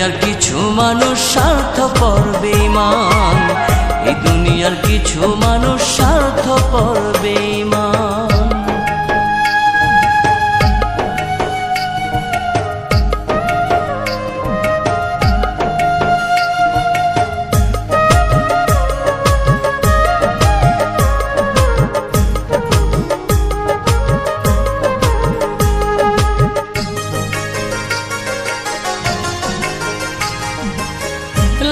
দুনিয়ার কিছু মানুষ স্বার্থ স্বার্থপর মান এই দুনিয়ার কিছু মানুষ স্বার্থ স্বার্থপর বেঈমান।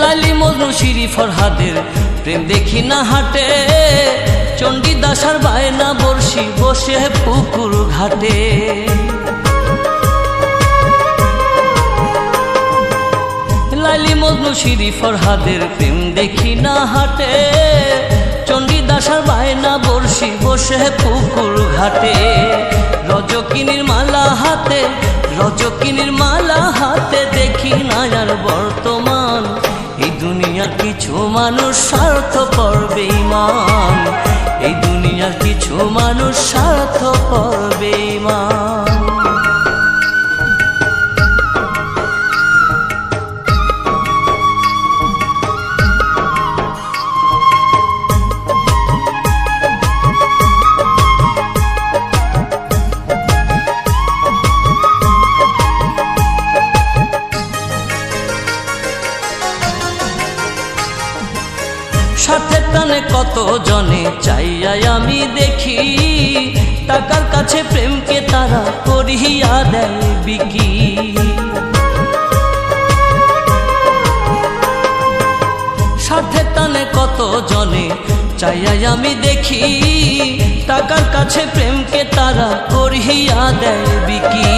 লালি মজনু শিরি ফরহাদের। প্রেম দেখি না হাটে চণ্ডী দাসার বায়না বর্ষি বসে পুকুর ঘাটে। লালি মজনু শিরি ফরহাদের, প্রেম দেখি না হাটে চণ্ডী দাসার বায়না বর্ষি বসে পুকুর ঘাটে। রজকিনীর মালা হাতে, রজকিনীর মালা হাতে দেখি না আর এই দুনিয়ার কিছু মানুষ স্বার্থপর বেঈমান। এই দুনিয়ার কিছু মানুষ স্বার্থপর স্বার্থের টানে কত জনে চাইয়াই আমি দেখি? টাকার কাছে প্রেমকে তারা করিয়া দেয় বিকি। স্বার্থের টানে কত জনে চাইয়াই আমি দেখি? টাকার কাছে প্রেমকে তারা করিয়া দেয় বিকি।